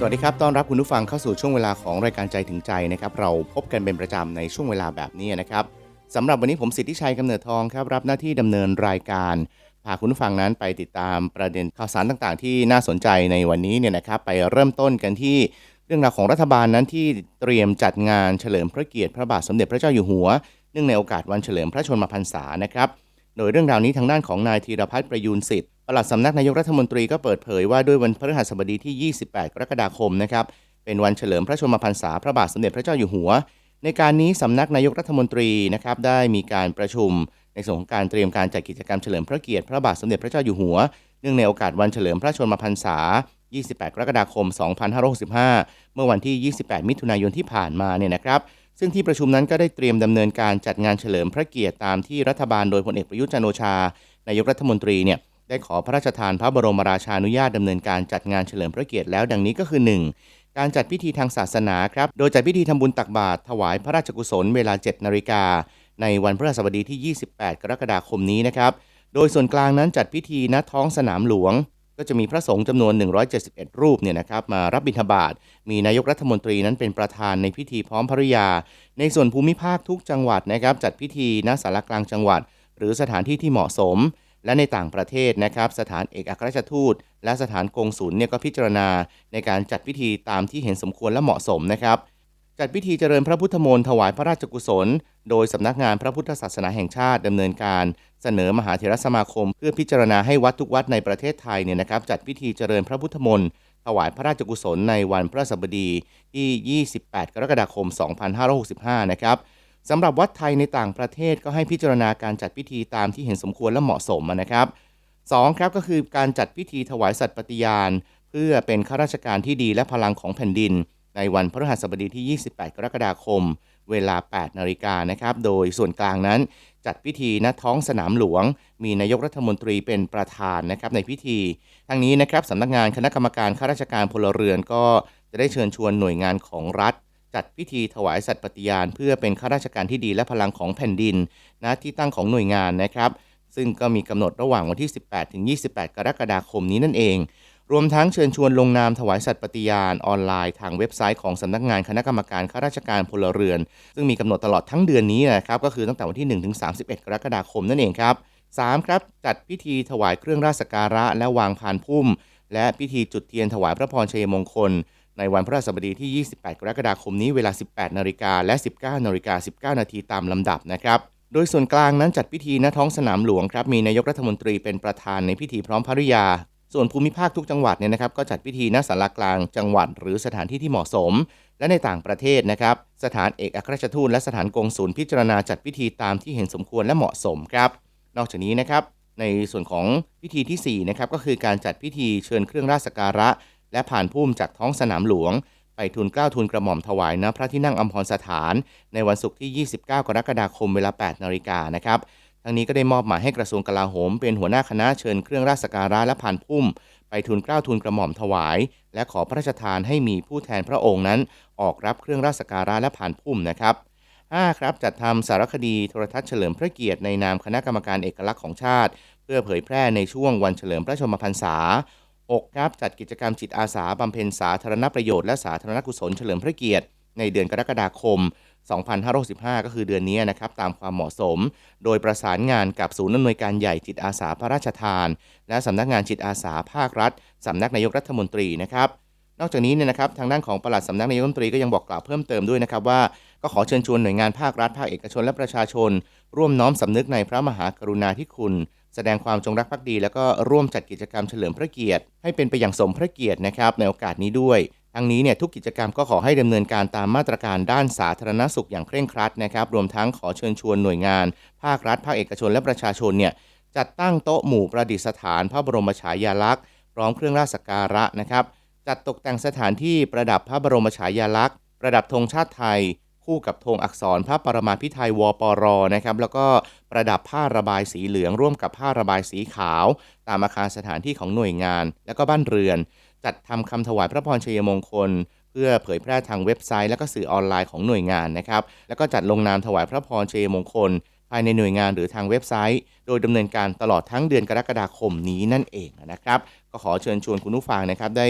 สวัสดีครับ ต้อนรับคุณผู้ฟังเข้าสู่ช่วงเวลาของรายการใจถึงใจนะครับ เราพบกันเป็นประจำในช่วงเวลาแบบนี้นะครับสำหรับวันนี้ผมสิทธิชัยกำเนิดทองครับ รับหน้าที่ดำเนินรายการ พาคุณผู้ฟังนั้นไปติดตามประเด็นข่าวสารต่างๆ ที่น่าสนใจในวันนี้เนี่ยนะครับ ไปเริ่มต้นกันที่เรื่องราวของรัฐบาลนั้นที่เตรียมจัดงานเฉลิมพระเกียรติพระบาทสมเด็จพระเจ้าอยู่หัว นื่องในโอกาสวันเฉลิมพระชนมพรรษานะครับโดยเรื่องราวนี้ทางด้านของนายธีรพัฒน์ประยูนสิทธิ์ปลัดสำนักนายกรัฐมนตรีก็เปิดเผยว่าด้วยวันพฤหัสบดีที่ 28 กรกฎาคมนะครับเป็นวันเฉลิมพระชนมพรรษาพระบาทสมเด็จพระเจ้าอยู่หัว ในการนี้สำนักนายกรัฐมนตรีนะครับได้มีการประชุม ในส่วนของการเตรียมการจัดกิจกรรมเฉลิมพระเกียรติพระบาทสมเด็จพระเจ้าอยู่หัว เนื่องในโอกาสวันเฉลิมพระชนมพรรษา 28 กรกฎาคม 2565 เมื่อวันที่ 28 มิถุนายนที่ผ่านมาเนี่ยนะครับ ซึ่งที่ประชุมนั้นก็ได้เตรียมดำเนินการจัดงานเฉลิมพระเกียรติตามที่รัฐบาลโดยพลเอกประยุทธ์จันโอชานายกรัฐมนตรีเนี่ยได้ขอพระราชทานพระบรมราชานุญาตดำเนินการจัดงานเฉลิมพระเกียรติแล้วดังนี้ก็คือ 1. การจัดพิธีทางศาสนาครับ โดยจัดพิธีทำบุญตักบาตรถวายพระราชกุศลเวลา 7นาฬิกาในวันพฤหัสบดีที่ 28 กรกฎาคมนี้นะครับ โดยส่วนกลางนั้นจัดพิธีณท้องสนามหลวง ก็จะมีพระสงฆ์จำนวน 171 รูปเนี่ยนะครับมารับบิณฑบาต มีนายกรัฐมนตรีนั้นเป็นประธานในพิธีพร้อมภริยา ในส่วนภูมิภาคทุกจังหวัดนะครับจัดพิธีณสารกลางจังหวัด หรือสถานที่ที่เหมาะสม และในต่างประเทศนะครับสถานเอกอัครราชทูต และสถานกงศุลเนี่ยก็พิจารณาในการจัดพิธีตามที่เห็นสมควรและเหมาะสมนะครับ จัดพิธีเจริญพระพุทธมนต์ถวายพระราชกุศล โดยสำนักงานพระพุทธศาสนาแห่งชาติดำเนินการ เสนอมหาเถรสมาคม เพื่อพิจารณาให้วัดทุกวัดในประเทศไทยเนี่ยนะครับจัดพิธีเจริญพระพุทธมนต์ถวายพระราชกุศลในวันพระสบดี ที่ 28 กรกฎาคม 2565 นะครับสำหรับวัดไทยในต่างประเทศก็ให้พิจารณาการจัดพิธีตามที่เห็นสมควรและเหมาะสมนะครับ 2. ครับก็คือการจัดพิธีถวายสัตย์ปฏิญาณ เพื่อเป็นข้าราชการที่ดีและพลังของแผ่นดิน ในวันพฤหัสบดีที่ 28 กรกฎาคม เวลา 8 นาฬิกานะครับ โดยส่วนกลางนั้นจัดพิธีณท้องสนามหลวง มีนายกรัฐมนตรีเป็นประธานนะครับในพิธี ทั้งนี้นะครับสำนักงานคณะกรรมการข้าราชการพลเรือนก็จะได้เชิญชวนหน่วยงานของรัฐ จัดพิธีถวายสัตย์ปฏิญาณ เพื่อเป็นข้าราชการที่ดีและพลังของแผ่นดินณที่ตั้งของหน่วยงานนะครับ ซึ่งก็มีกำหนดระหว่างวันที่ 18 ถึง 28 กรกฎาคมนี้นั่นเอง รวมทั้งเชิญชวนลงนามถวายสัตย์ปฏิญาณออนไลน์ทางเว็บไซต์ของสำนักงานคณะกรรมการข้าราชการพลเรือน ซึ่งมีกำหนดตลอดทั้งเดือนนี้นะครับก็คือตั้งแต่วันที่ 1 ถึง 31 กรกฎาคมนั่นเองครับ 3. ครับจัดพิธีถวายเครื่องราชสักการะ และวางพานพุ่ม และพิธีจุดเทียนถวายพระพรชัยมงคล ในวันพระสบดีที่ 28 กรกฎาคมนี้เวลา 18 นาฬิกาและ 19 นาฬิกา 19 นาทีตามลำดับนะครับโดยส่วนกลางนั้นจัดพิธีณท้องสนามหลวงครับมีนายกรัฐมนตรีเป็นประธานในพิธีพร้อมภริยา ส่วนภูมิภาคทุกจังหวัดเนี่ยนะครับก็จัดพิธีณศาลากลางจังหวัดหรือสถานที่ที่เหมาะสม และในต่างประเทศนะครับ สถานเอกอัครราชทูตและสถานกงศูนย์พิจารณาจัดพิธีตามที่เห็นสมควรและเหมาะสมครับ นอกจากนี้นะครับในส่วนของพิธีที่4นะครับก็คือการจัดพิธีเชิญเครื่องราชสักการะ และผ่านพุ่มจากท้องสนามหลวง ไปทูลเกล้าทูลกระหม่อมถวายณพระที่นั่งอัมพรสถาน ในวันศุกร์ที่ 29 กรกฎาคมเวลา 8 นาฬิกานะครับ ทั้งนี้ก็ได้มอบหมายให้กระทรวงกลาโหม เป็นหัวหน้าคณะเชิญเครื่องราชสการะและผ่านพุ่ม ไปทูลเกล้าทูลกระหม่อมถวาย และขอพระราชทานให้มีผู้แทนพระองค์นั้น ออกรับเครื่องราชสการะและผ่านพุ่มนะครับ 5. ครับจัดทำสารคดีโทรทัศน์เฉลิมพระเกียรติในนามคณะกรรมการเอกลักษณ์ของชาติ เพื่อเผยแพร่ในช่วงวันเฉลิมพระชนมพรรษา 6. ครับจัดกิจกรรมจิตอาสาบำเพ็ญสาธารณประโยชน์และสาธารณกุศลเฉลิมพระเกียรติในเดือนกรกฎาคม 2565 ก็คือเดือนนี้นะครับตามความเหมาะสม โดยประสานงานกับศูนย์อำนวยการใหญ่จิตอาสาพระราชทาน และสำนักงานจิตอาสาภาครัฐสำนักนายกรัฐมนตรีนะครับนอกจากนี้เนี่ยนะครับทางด้านของปลัดสำนักนายกรัฐมนตรีก็ยังบอกกล่าวเพิ่มเติมด้วยนะครับว่าก็ขอเชิญชวนหน่วยงานภาครัฐภาคเอกชนและประชาชน ร่วมน้อมสำนึกในพระมหากรุณาธิคุณ แสดงความจงรักภักดี แล้วก็ร่วมจัดกิจกรรมเฉลิมพระเกียรติ ให้เป็นไปอย่างสมพระเกียรตินะครับในโอกาสนี้ด้วย ทั้งนี้เนี่ยทุกกิจกรรมก็ขอให้ดำเนินการตามมาตรการด้านสาธารณสุขอย่างเคร่งครัดนะครับ รวมทั้งขอเชิญชวนหน่วยงาน ภาครัฐ ภาคเอกชนและประชาชนเนี่ยจัดตั้งโต๊ะหมู่ประดิษฐาน พระบรมฉายาลักษณ์พร้อมเครื่องราชสักการะนะครับ จัดตกแต่งสถานที่ประดับพระบรมฉายาลักษณ์ประดับธงชาติไทย คู่กับธงอักษรพระปรมาภิไธยวปรนะครับแล้วก็ประดับผ้าระบายสีเหลือง ร่วมกับผ้าระบายสีขาว ตามอาคารสถานที่ของหน่วยงาน และก็บ้านเรือน จัดทำคำถวายพระพรชัยมงคล เพื่อเผยแพร่ทางเว็บไซต์ และก็สื่อออนไลน์ของหน่วยงานนะครับ แล้วก็จัดลงนามถวายพระพรชัยมงคล ภายในหน่วยงานหรือทางเว็บไซต์ โดยดำเนินการตลอดทั้งเดือนกรกฎาคมนี้นั่นเองนะครับ ก็ขอเชิญชวนคุณผู้ฟังนะครับ ได้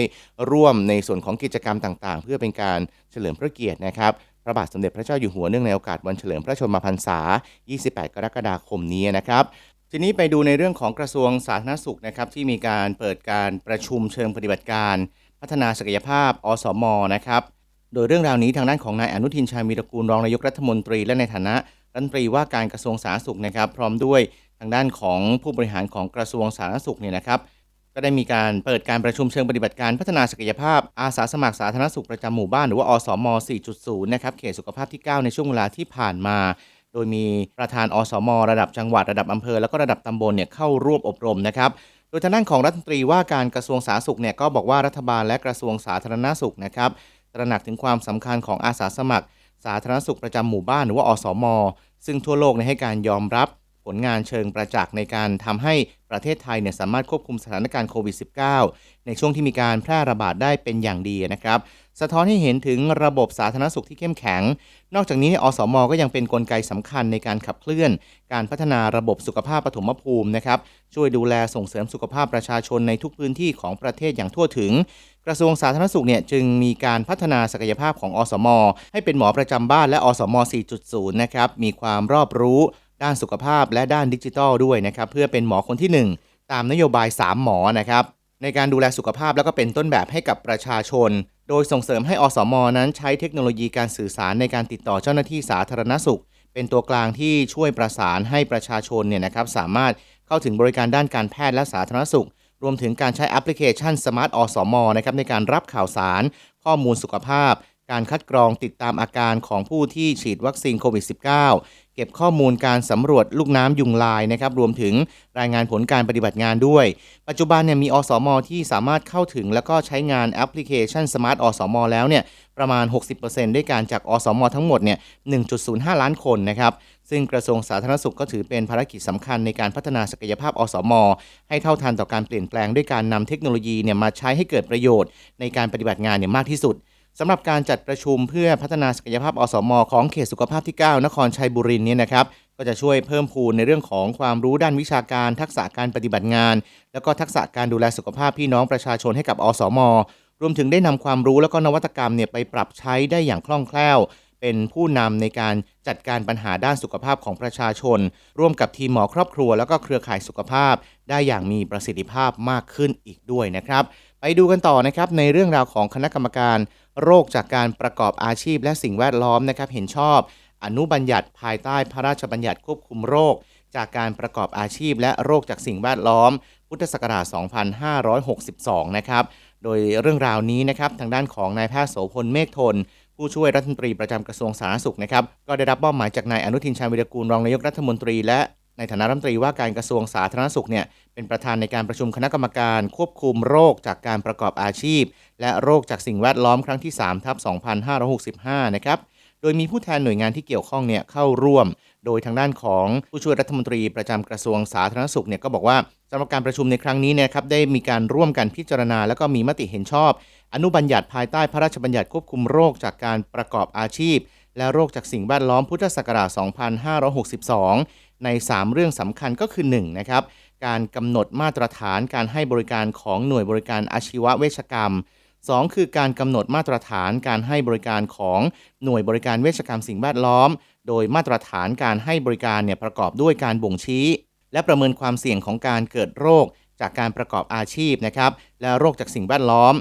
ร่วมในส่วนของกิจกรรมต่างๆ เพื่อเป็นการเฉลิมพระเกียรตินะครับพระบาทสมเด็จพระเจ้าอยู่หัวเนื่องในโอกาสวันเฉลิมพระชนมพรรษา 28 กรกฎาคมนี้นะครับ ทีนี้ไปดูในเรื่องของกระทรวงสาธารณสุขนะครับที่มีการเปิดการประชุมเชิงปฏิบัติการ พัฒนาศักยภาพ อสมนะครับ โดยเรื่องราวนี้ทางด้านของนายอนุทินชาญวีรกูลรองนายกรัฐมนตรี และในฐานะรัฐมนตรีว่าการกระทรวงสาธารณสุขนะครับ พร้อมด้วยทางด้านของผู้บริหารของกระทรวงสาธารณสุขเนี่ยนะครับก็ได้มีการเปิดการประชุมเชิงปฏิบัติการพัฒนาศักยภาพ อาสาสมัครสาธารณสุขประจำหมู่บ้านหรือว่าอสม 4.0 นะครับเขตสุขภาพที่ 9 ในช่วงเวลาที่ผ่านมา โดยมีประธานอสม ระดับจังหวัดระดับอำเภอแล้วก็ระดับตำบลเนี่ยเข้าร่วมอบรมนะครับโดยทางด้านของรัฐมนตรีว่าการกระทรวงสาธารณสุขเนี่ยก็บอกว่ารัฐบาลและกระทรวงสาธารณสุขนะครับตระหนักถึงความสำคัญของอาสาสมัคร สาธารณสุขประจำหมู่บ้านหรือว่าอสม ซึ่งทั่วโลกเนี่ยให้การยอมรับ ผลงานเชิงประจักษ์ในการทำให้ประเทศไทยเนี่ยสามารถควบคุมสถานการณ์โควิด -19 ในช่วงที่มีการแพร่ระบาดได้เป็นอย่างดีนะครับ สะท้อนให้เห็นถึงระบบสาธารณสุขที่เข้มแข็ง นอกจากนี้อสมก็ยังเป็นนกลไกสำคัญในการขับเคลื่อน การพัฒนาระบบสุขภาพปฐมภูมินะครับ ช่วยดูแลส่งเสริมสุขภาพประชาชนในทุกพื้นที่ของประเทศอย่างทั่วถึง กระทรวงสาธารณสุขเนี่ยจึงมีการพัฒนาศักยภาพของอสม ให้เป็นหมอประจำบ้านและอสม 4.0 นะครับ มีความรอบรู้ ด้านสุขภาพและด้านดิจิทัลด้วยนะครับเพื่อเป็นหมอคนที่ 1 ตามนโยบาย 3 หมอนะครับในการดูแลสุขภาพแล้วก็เป็นต้นแบบให้กับประชาชน โดยส่งเสริมให้อสมนั้นใช้เทคโนโลยีการสื่อสารในการติดต่อเจ้าหน้าที่สาธารณสุข เป็นตัวกลางที่ช่วยประสานให้ประชาชนเนี่ยนะครับสามารถเข้าถึงบริการด้านการแพทย์และสาธารณสุข รวมถึงการใช้แอปพลิเคชันสมาร์ทอสมนะครับในการรับข่าวสาร ข้อมูลสุขภาพ การคัดกรองติดตามอาการของผู้ที่ฉีดวัคซีนโควิด -19 เก็บข้อมูลการสำรวจลูกน้ำยุงลายนะครับรวมถึงรายงานผลการปฏิบัติงานด้วย ปัจจุบันเนี่ยมีอสม ที่สามารถเข้าถึง แล้วก็ใช้งานแอปพลิเคชันสมาร์ทอสม แล้วเนี่ยประมาณ 60%ด้วยการจากอสม ทั้งหมดเนี่ย 1.05 ล้านคนนะครับซึ่งกระทรวงสาธารณสุขก็ถือเป็นภารกิจสำคัญในการพัฒนาศักยภาพอสม ให้เท่าทันต่อการเปลี่ยนแปลงด้วยการนำเทคโนโลยีเนี่ยมาใช้ให้เกิดประโยชน์ในการปฏิบัติงานเนี่ยมากที่สุด สำหรับการจัดประชุมเพื่อพัฒนาศักยภาพอสม ของเขตสุขภาพที่ 9 นครชัยบุรีเนี่ยนะครับ ก็จะช่วยเพิ่มพูนในเรื่องของความรู้ด้านวิชาการ ทักษะการปฏิบัติงาน แล้วก็ทักษะการดูแลสุขภาพพี่น้องประชาชนให้กับอสม รวมถึงได้นำความรู้แล้วก็นวัตกรรมเนี่ยไปปรับใช้ได้อย่างคล่องแคล่ว เป็นผู้นำในการจัดการปัญหาด้านสุขภาพของประชาชน ร่วมกับทีมหมอครอบครัว แล้วก็เครือข่ายสุขภาพ ได้อย่างมีประสิทธิภาพมากขึ้นอีกด้วยนะครับ ไปดูกันต่อนะครับในเรื่องราวของคณะกรรมการ โรคจากการประกอบอาชีพและสิ่งแวดล้อมนะครับเห็นชอบ อนุบัญญัติภายใต้พระราชบัญญัติควบคุมโรค จากการประกอบอาชีพ และโรคจากสิ่งแวดล้อม พุทธศักราช 2562 นะครับโดยเรื่องราวนี้นะครับทางด้านของนายแพทย์โสพลเมฆทน ผู้ช่วยรัฐมนตรีประจำกระทรวงสาธารณสุขนะครับก็ได้รับมอบหมายจากนายอนุทินชาญวิรกูลรองนายกรัฐมนตรีและ ในฐานะรัฐมนตรีว่าการกระทรวงสาธารณสุขเนี่ยเป็นประธานในการประชุมคณะกรรมการควบคุมโรคจากการประกอบอาชีพ และโรคจากสิ่งแวดล้อมครั้งที่3ทับ2565 นะครับโดยมีผู้แทนหน่วยงานที่เกี่ยวข้องเนี่ยเข้าร่วม โดยทางด้านของผู้ช่วยรัฐมนตรีประจำกระทรวงสาธารณสุขเนี่ยก็บอกว่าสำหรับการประชุมในครั้งนี้เนยครับได้มีการร่วมกันพิจารณา แล้วก็มีมติเห็นชอบ อนุบัญญัติภายใต้พระราชบัญญัติควบคุมโรคจากการประกอบอาชีพ และโรคจากสิ่งแวดล้อมพุทธศักราช 2562 ใน 3 เรื่องสำคัญก็คือ1นะครับการกำหนดมาตรฐานการให้บริการของหน่วยบริการอาชีวเวชกรรม 2 คือการกำหนดมาตรฐานการให้บริการของหน่วยบริการเวชกรรมสิ่งแวดล้อม โดยมาตรฐานการให้บริการเนี่ยประกอบด้วยการบ่งชี้ และประเมินความเสี่ยงของการเกิดโรค จากการประกอบอาชีพนะครับและโรคจากสิ่งแวดล้อม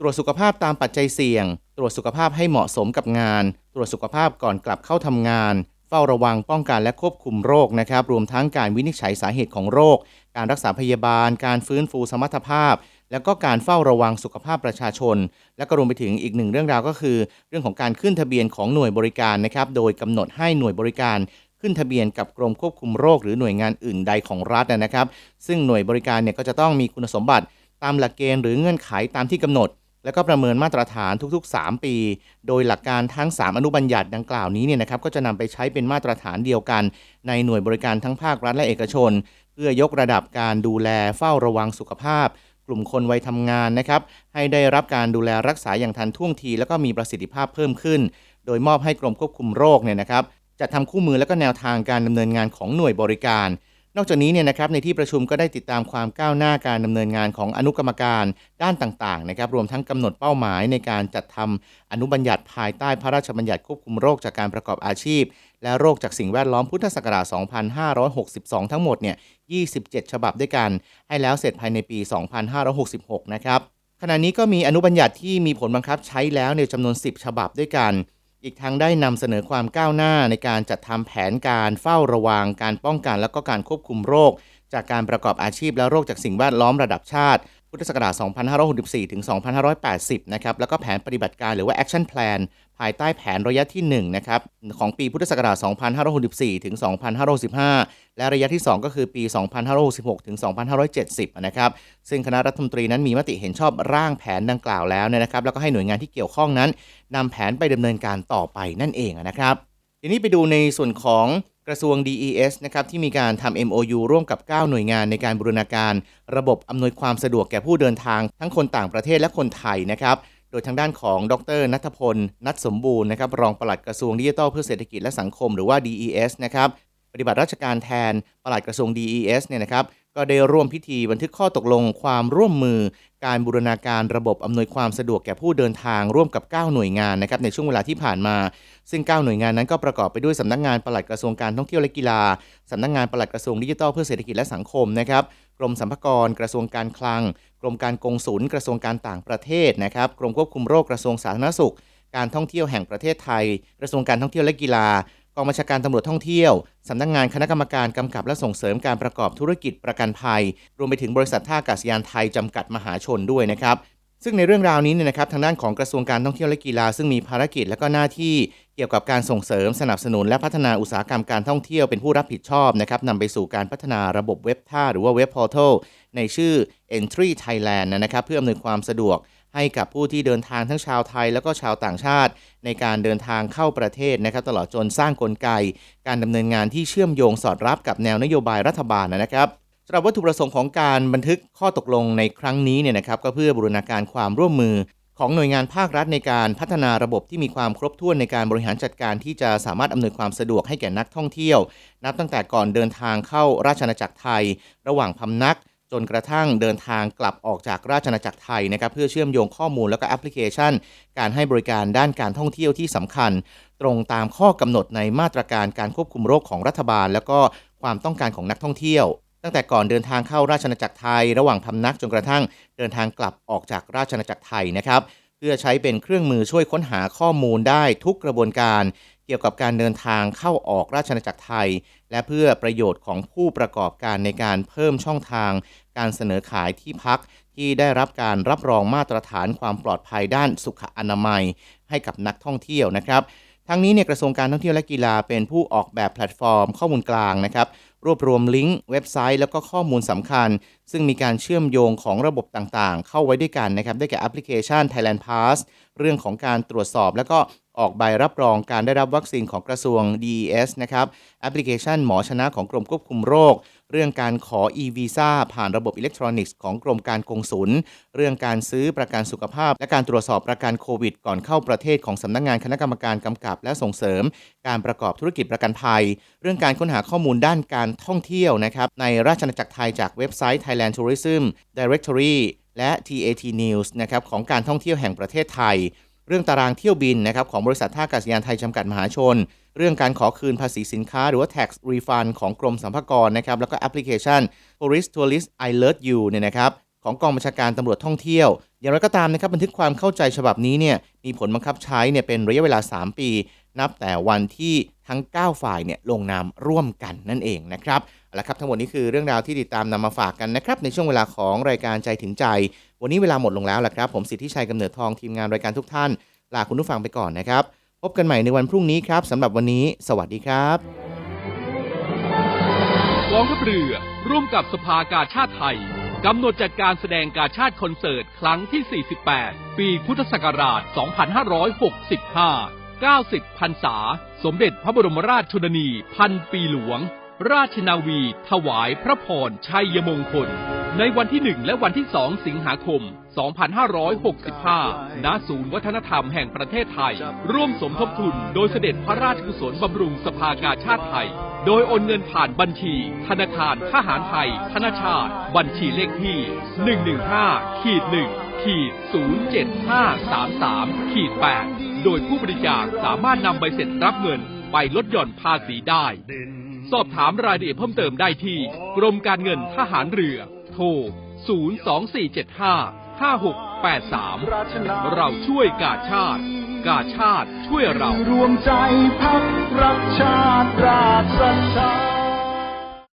ตรวจสุขภาพตามปัจจัยเสี่ยง ตรวจสุขภาพให้เหมาะสมกับงาน ตรวจสุขภาพก่อนกลับเข้าทำงาน ฝ้าระวังป้องกันและควบคุมโรคนะครับ รวมทั้งการวินิจฉัยสาเหตุของโรค การรักษาพยาบาล การฟื้นฟูสมรรถภาพ แล้วก็การเฝ้าระวังสุขภาพประชาชน และก็รวมไปถึงอีกหนึ่งเรื่องราวก็คือ เรื่องของการขึ้นทะเบียนของหน่วยบริการนะครับ โดยกำหนดให้หน่วยบริการขึ้นทะเบียนกับกรมควบคุมโรค หรือหน่วยงานอื่นใดของรัฐนะครับ ซึ่งหน่วยบริการเนี่ยก็จะต้องมีคุณสมบัติตามหลักเกณฑ์หรือเงื่อนไขตามที่กำหนด แล้วก็ประเมินมาตรฐานทุก ๆ 3 ปี โดยหลักการทั้ง 3 อนุบัญญัติดังกล่าวนี้เนี่ยนะครับก็จะนำไปใช้เป็นมาตรฐานเดียวกัน ในหน่วยบริการทั้งภาครัฐและเอกชน เพื่อยกระดับการดูแลเฝ้าระวังสุขภาพ กลุ่มคนวัยทำงานนะครับให้ได้รับการดูแลรักษาอย่างทันท่วงที แล้วก็มีประสิทธิภาพเพิ่มขึ้น โดยมอบให้กรมควบคุมโรคเนี่ยนะครับจัดทำคู่มือและก็แนวทางการดำเนินงานของหน่วยบริการ นอกจากนี้เนี่ยนะครับในที่ประชุมก็ได้ติดตามความก้าวหน้าการดำเนินงานของอนุกรรมการด้านต่างๆนะครับรวมทั้งกำหนดเป้าหมายในการจัดทำอนุบัญญัติภายใต้พระราชบัญญัติควบคุมโรคจากการประกอบอาชีพ และโรคจากสิ่งแวดล้อมพุทธศักราช 2562 ทั้งหมดเนี่ย 27 ฉบับด้วยกัน ให้แล้วเสร็จภายในปี 2566 นะครับขณะนี้ก็มีอนุบัญญัติที่มีผลบังคับใช้แล้วในจำนวน 10 ฉบับด้วยกัน อีกทั้งได้นำเสนอความก้าวหน้าในการจัดทำแผนการเฝ้าระวังการป้องกันและก็การควบคุมโรค จากการประกอบอาชีพและโรคจากสิ่งแวดล้อมระดับชาติ พุทธศักราช 2564 ถึง 2580 นะครับ แล้วก็แผนปฏิบัติการหรือว่า action plan ภายใต้แผนระยะที่ 1 นะครับ ของปีพุทธศักราช 2564 ถึง 2565 และระยะที่ 2 ก็คือปี 2566 ถึง 2570 นะครับ ซึ่งคณะรัฐมนตรีนั้นมีมติเห็นชอบร่างแผนดังกล่าวแล้วนะครับ แล้วก็ให้หน่วยงานที่เกี่ยวข้องนั้นนำแผนไปดำเนินการต่อไปนั่นเองนะครับ ทีนี้ไปดูในส่วนของ กระทรวง DES นะครับที่มีการทำ MOU ร่วมกับ 9 หน่วยงานในการบูรณาการ ระบบอำนวยความสะดวกแก่ผู้เดินทาง ทั้งคนต่างประเทศและคนไทยนะครับโดยทางด้านของดรนัทพล นัทสมบูรณ์นะครับรองปลัดกระทรวงดิจิทัลเพื่อเศรษฐกิจและสังคมหรือว่า DES นะครับปฏิบัติราชการแทนปลัดกระทรวง DES เนี่ยนะครับ ก็ได้ร่วมพิธีบันทึกข้อตกลงความร่วมมือ การบูรณาการระบบอำนวยความสะดวกแก่ผู้เดินทางร่วมกับ 9 หน่วยงานนะครับในช่วงเวลาที่ผ่านมา ซึ่ง 9 หน่วยงานนั้นก็ประกอบไปด้วยสำนักงานปลัดกระทรวงการท่องเที่ยวและกีฬาสำนักงานปลัดกระทรวงดิจิทัลเพื่อเศรษฐกิจและสังคมนะครับกรมสรรพากรกระทรวงการคลัง กรมการกงสุลกระทรวงการต่างประเทศนะครับกรมควบคุมโรคกระทรวงสาธารณสุข การท่องเที่ยวแห่งประเทศไทย กระทรวงการท่องเที่ยวและกีฬา กองบัญชาการตำรวจท่องเที่ยว สำนักงงานคณะกรรมการกำกับและส่งเสริมการประกอบธุรกิจประกันภัย รวมไปถึงบริษัทท่าอากาศยานไทยจำกัดมหาชนด้วยนะครับซึ่งในเรื่องราวนี้เนี่ยนะครับทางด้านของกระทรวงการท่องเที่ยวและกีฬาซึ่งมีภารกิจและก็หน้าที่เกี่ยวกับการส่งเสริมสนับสนุน และพัฒนาอุตสาหกรรมการท่องเที่ยวเป็นผู้รับผิดชอบนะครับนำไปสู่การพัฒนาระบบเว็บท่าหรือว่าเว็บพอร์ทัลในชื่อ Entry Thailand นะครับเพื่ออำนวยความสะดวก ให้กับผู้ที่เดินทางทั้งชาวไทยแล้วก็ชาวต่างชาติ ในการเดินทางเข้าประเทศนะครับตลอดจนสร้างกลไก การดำเนินงานที่เชื่อมโยงสอดรับกับแนวนโยบายรัฐบาลนะครับสำหรับวัตถุประสงค์ของการบันทึกข้อตกลงในครั้งนี้เนี่ยนะครับก็เพื่อบูรณาการความร่วมมือของหน่วยงานภาครัฐในการพัฒนาระบบที่มีความครบถ้วนในการบริหารจัดการที่จะสามารถอำนวยความสะดวกให้แก่นักท่องเที่ยว นับตั้งแต่ก่อนเดินทางเข้าราชอาณาจักรไทย ระหว่างพำนัก จนกระทั่งเดินทางกลับออกจากราชอาณาจักรไทยนะครับเพื่อเชื่อมโยงข้อมูลแล้วก็แอปพลิเคชัน การให้บริการด้านการท่องเที่ยวที่สำคัญ ตรงตามข้อกำหนดในมาตรการการควบคุมโรคของรัฐบาล แล้วก็ความต้องการของนักท่องเที่ยว ตั้งแต่ก่อนเดินทางเข้าราชอาณาจักรไทย ระหว่างพำนักจนกระทั่งเดินทางกลับออกจากราชอาณาจักรไทยนะครับเพื่อใช้เป็นเครื่องมือช่วยค้นหาข้อมูลได้ทุกกระบวนการเกี่ยวกับการเดินทางเข้าออกราชอาณาจักรไทย และเพื่อประโยชน์ของผู้ประกอบการในการเพิ่มช่องทาง การเสนอขายที่พักที่ได้รับการรับรองมาตรฐานความปลอดภัยด้านสุขอนามัย ให้กับนักท่องเที่ยวนะครับ ทั้งนี้เนี่ยกระทรวงการท่องเที่ยวและกีฬาเป็นผู้ออกแบบแพลตฟอร์ม ข้อมูลกลางนะครับ รวบรวมลิงก์เว็บไซต์แล้วก็ข้อมูลสำคัญ ซึ่งมีการเชื่อมโยงของระบบต่างๆ เข้าไว้ด้วยกันนะครับ ได้แก่แอปพลิเคชัน Thailand Pass เรื่องของการตรวจสอบ แล้วก็ออกใบรับรองการได้รับวัคซีนของกระทรวง DES นะครับ แอปพลิเคชันหมอชนะของกรมควบคุมโรค เรื่องการขอ e-visa ผ่านระบบอิเล็กทรอนิกส์ของกรมการกงสุล เรื่องการซื้อประกันสุขภาพ และการตรวจสอบประกันโควิด ก่อนเข้าประเทศของสำนักงงานคณะกรรมการกำกับ และส่งเสริม การประกอบธุรกิจประกันภัย เรื่องการค้นหาข้อมูลด้านการท่องเที่ยวนะครับในราชอาณาจักรไทยจากเว็บไซต์ Thailand Tourism Directory และ TAT News นะครับของการท่องเที่ยวแห่งประเทศไทย เรื่องตารางเที่ยวบินนะครับของบริษัทท่าอากาศยานไทยจำกัดมหาชน เรื่องการขอคืนภาษีสินค้าหรือว่า tax refund ของกรมสรรพากรนะครับ แล้วก็แอปพลิเคชัน Tourist Tourist I Alert You เนี่ยนะครับของกองบัญชาการตำรวจท่องเที่ยว อย่างไรก็ตามนะครับบันทึกความเข้าใจฉบับนี้เนี่ยมีผลบังคับใช้เนี่ยเป็นระยะเวลา 3 ปี นับแต่วันที่ทั้ง 9 ฝ่ายเนี่ยลงนามร่วมกันนั่นเองนะครับเอาละครับทั้งหมดนี้คือเรื่องราวที่ติดตามนำมาฝากกันนะครับในช่วงเวลาของรายการใจถึงใจ วันนี้เวลาหมดลงแล้วแหละครับ ผมสิทธิชัยกำเนิดทองทีมงานรายการทุกท่านลาคุณผู้ฟังไปก่อนนะครับ พบกันใหม่ในวันพรุ่งนี้ครับสำหรับวันนี้ สวัสดีครับกองทัพเรือร่วมกับสภากาชาติไทยกำหนดจัดการแสดงกาชาติคอนเสิร์ต ครั้งที่ 48 ปีพุทธศักราช 2565 90พรรษา สมเด็จพระบรมราชชนนี พันปีหลวง ราชนาวี ถวายพระพรชัยมงคล ในวันที่ 1 และวันที่ 2 สิงหาคม 2565 ณ ศูนย์วัฒนธรรมแห่งประเทศไทย ร่วมสมทบทุนโดยเสด็จพระราชกุศลบำรุงสภากาชาติไทย โดยโอนเงินผ่านบัญชี ธนาคารทหารไทย ธนาชาติ บัญชีเลขที่ 115ขีด1ขีด07533ขีด8โดยผู้บริจาคสามารถนำใบเสร็จรับเงินไปลดหย่อนภาษีได้ สอบถามรายละเอียดเพิ่มเติมได้ที่ กรมการเงินทหารเรือ โทร 02475 5683 เราช่วยกาชาติ กาชาติช่วยเรา รวมใจพักรักชาติราชศรัทธา